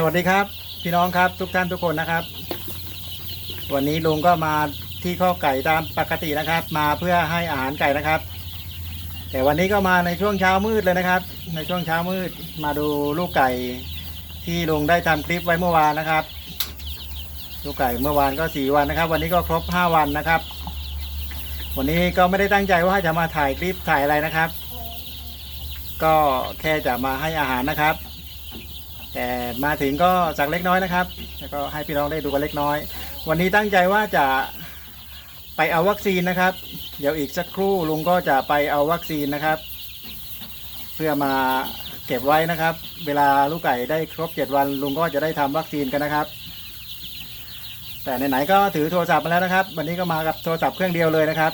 สวัสดีครับ พี่น้องครับทุกท่านทุกคนนะครับ วันนี้ลุงก็มาที่ข้อไก่ตามปกตินะครับ มาเพื่อให้อาหารไก่นะครับ แต่วันนี้ก็มาในช่วงเช้ามืดเลยนะครับ ในช่วงเช้ามืดมาดูลูกไก่ที่ลุงได้ทำคลิปไว้เมื่อวานนะครับ ลูกไก่เมื่อวานก็สี่วันนะครับ วันนี้ก็ครบห้าวันนะครับ วันนี้ก็ไม่ได้ตั้งใจว่าจะมาถ่ายคลิปถ่ายอะไรนะครับ ก็แค่จะมาให้อาหารนะครับ แต่มาถึงก็สักเล็กน้อยนะครับ แล้วก็ให้พี่น้องได้ดูกันเล็กน้อย วันนี้ตั้งใจว่าจะไปเอาวัคซีนนะครับ เดี๋ยวอีกสักครู่ลุงก็จะไปเอาวัคซีนนะครับ เพื่อมาเก็บไว้นะครับ เวลาลูกไก่ได้ครบเจ็ดวันลุงก็จะได้ทำวัคซีนกันนะครับ แต่ไหนๆก็ถือโทรศัพท์มาแล้วนะครับ วันนี้ก็มากับโทรศัพท์เครื่องเดียวเลยนะครับ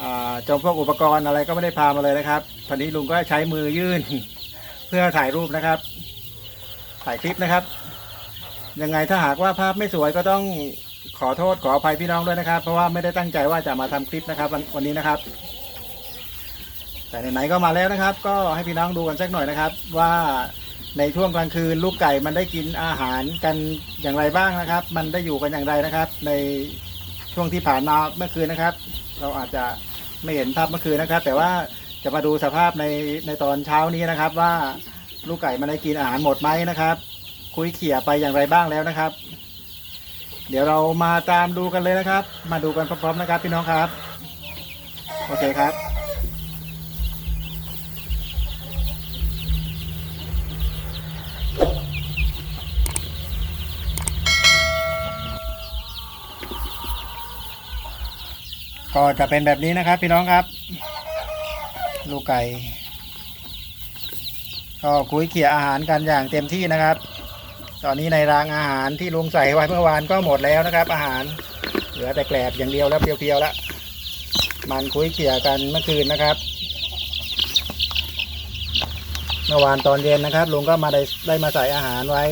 อ่าจมพวกอุปกรณ์อะไรก็ไม่ได้พามาเลยนะครับวันนี้ลุงก็ใช้มือยื่น เพื่อถ่ายรูปนะครับ ถ่ายคลิปนะครับ ยังไงถ้าหากว่าภาพไม่สวยก็ต้องขอโทษขออภัยพี่น้องด้วยนะครับ เพราะว่าไม่ได้ตั้งใจว่าจะมาทำคลิปนะครับวันวันนี้นะครับ แต่ไหนๆก็มาแล้วนะครับ ก็ให้พี่น้องดูกันสักหน่อยนะครับ ว่าในช่วงกลางคืนลูกไก่มันได้กินอาหารกันอย่างไรบ้างนะครับ มันได้อยู่กันอย่างไรนะครับ ในช่วงที่ผ่านมาเมื่อคืนนะครับ เราอาจจะไม่เห็นภาพเมื่อคืนนะครับ แต่ว่าจะมาดูสภาพในในตอนเช้านี้นะครับว่า ลูกไก่มันได้กินอาหารหมดไหมนะครับ คุยเขี่ยไปอย่างไรบ้างแล้วนะครับ เดี๋ยวเรามาตามดูกันเลยนะครับ มาดูกันพร้อมๆนะครับพี่น้องครับ โอเคครับก็จะเป็นแบบนี้นะครับพี่น้องครับ ลูกไก่ ก็คุยเขี่ยอาหารกันอย่างเต็มที่นะครับ ตอนนี้ในรางอาหารที่ลุงใส่ไว้เมื่อวานก็หมดแล้วนะครับ อาหารเหลือแต่แกลบอย่างเดียวแล้วเพียวๆแล้วมันคุยเขี่ยกันเมื่อคืนนะครับ เมื่อวานตอนเย็นนะครับลุงก็มาได้ได้มาใส่อาหารไว้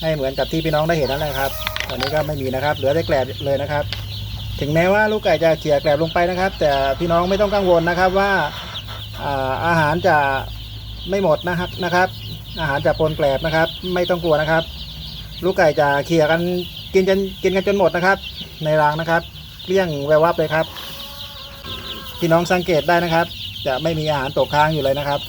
ให้เหมือนกับที่พี่น้องได้เห็นนั่นแหละครับตอนนี้ก็ไม่มีนะครับ เหลือแต่แกลบเลยนะครับ ถึงแม้ว่าลูกไก่จะเขี่ยแกลบลงไปนะครับ แต่พี่น้องไม่ต้องกังวลนะครับว่าอ่าอาหารจะ ไม่หมดนะครับนะครับ อาหารจะปนแกลบนะครับ ไม่ต้องกลัวนะครับ ลูกไก่จะเขี่ยกันกินจนกินกันจนหมดนะครับ ในรางนะครับเลี้ยงแวววับเลยครับพี่น้องสังเกตได้นะครับ จะไม่มีอาหารตกค้างอยู่เลยนะครับ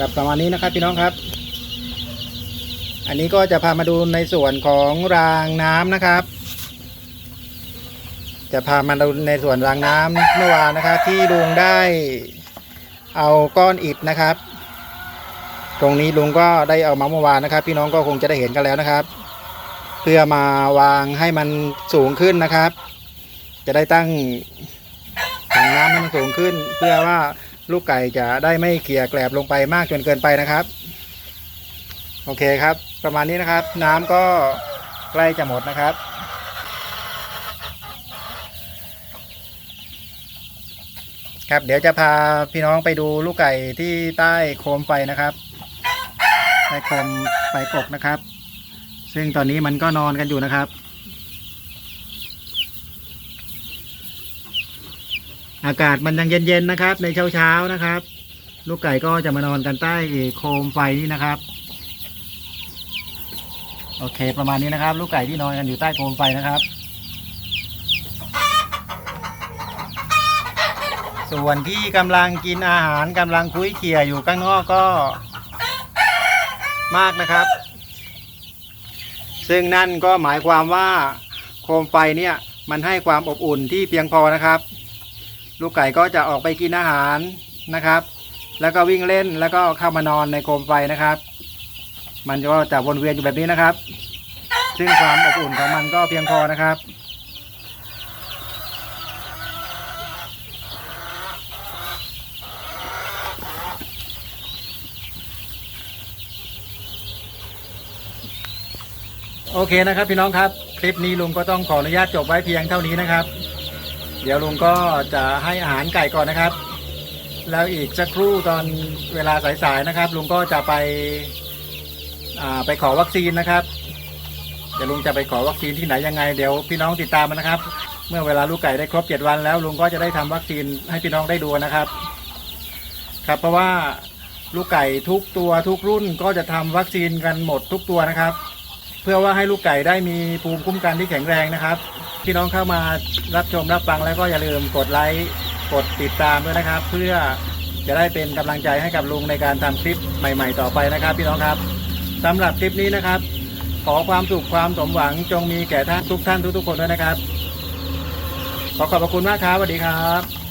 กับประมาณนี้นะครับพี่น้องครับ อันนี้ก็จะพามาดูในส่วนของรางน้ำนะครับ จะพามาดูในส่วนรางน้ำเมื่อวานนะครับที่ลุงได้เอาก้อนอิฐนะครับ ตรงนี้ลุงก็ได้เอามาเมื่อวานนะครับ พี่น้องก็คงจะได้เห็นกันแล้วนะครับ เพื่อมาวางให้มันสูงขึ้นนะครับ จะได้ตั้งถังน้ำให้มันสูงขึ้น เพื่อว่าลูกไก่จะได้ไม่เกี่ยแกลบลงไปมากจนเกินไปนะครับ โอเคครับ ประมาณนี้นะครับ น้ำก็ใกล้จะหมดนะครับ ครับเดี๋ยวจะพาพี่น้องไปดูลูกไก่ที่ใต้โคมไฟนะครับใต้โคมไฟกกนะครับ ซึ่งตอนนี้มันก็นอนกันอยู่นะครับอากาศมันยังเย็นๆนะครับ ในเช้าๆนะครับ ลูกไก่ก็จะมานอนกันใต้โคมไฟนี่นะครับ โอเค ประมาณนี้นะครับ ลูกไก่ที่นอนกันอยู่ใต้โคมไฟนะครับ ส่วนที่กำลังกินอาหารกำลังคุยเขี่ยอยู่ข้างนอกก็มากนะครับ ซึ่งนั่นก็หมายความว่าโคมไฟเนี่ยมันให้ความอบอุ่นที่เพียงพอนะครับ ลูกไก่ก็จะออกไปกินอาหารนะครับ แล้วก็วิ่งเล่นแล้วก็เข้ามานอนในโคมไฟนะครับ มันก็จะวนเวียนอยู่แบบนี้นะครับ ซึ่งความอบอุ่นของมันก็เพียงพอนะครับ โอเคนะครับพี่น้องครับ คลิปนี้ลุงก็ต้องขออนุญาตจบไว้เพียงเท่านี้นะครับ เดี๋ยวลุงก็จะให้อาหารไก่ก่อนนะครับ แล้วอีกสักครู่ตอนเวลาสายๆนะครับ ลุงก็จะไปไปขอวัคซีนนะครับเดี๋ยวลุงจะไปขอวัคซีนที่ไหนยังไงเดี๋ยวพี่น้องติดตามมานะครับ เมื่อเวลาลูกไก่ได้ครบเจ็ดวันแล้วลุงก็จะได้ทำวัคซีนให้พี่น้องได้ดูนะครับ ครับเพราะว่าลูกไก่ทุกตัวทุกรุ่นก็จะทำวัคซีนกันหมดทุกตัวนะครับ เพื่อว่าให้ลูกไก่ได้มีภูมิคุ้มกันที่แข็งแรงนะครับพี่น้องเข้ามารับชมรับฟังแล้วก็อย่าลืมกดไลค์กดติดตามด้วยนะครับ เพื่อจะได้เป็นกำลังใจให้กับลุงในการทำคลิปใหม่ ๆ ต่อไปนะครับ พี่น้องครับสำหรับคลิปนี้นะครับ ขอความสุขความสมหวังจงมีแก่ท่านทุกท่านทุกๆคนด้วยนะครับ ขอขอบพระคุณมากครับสวัสดีครับ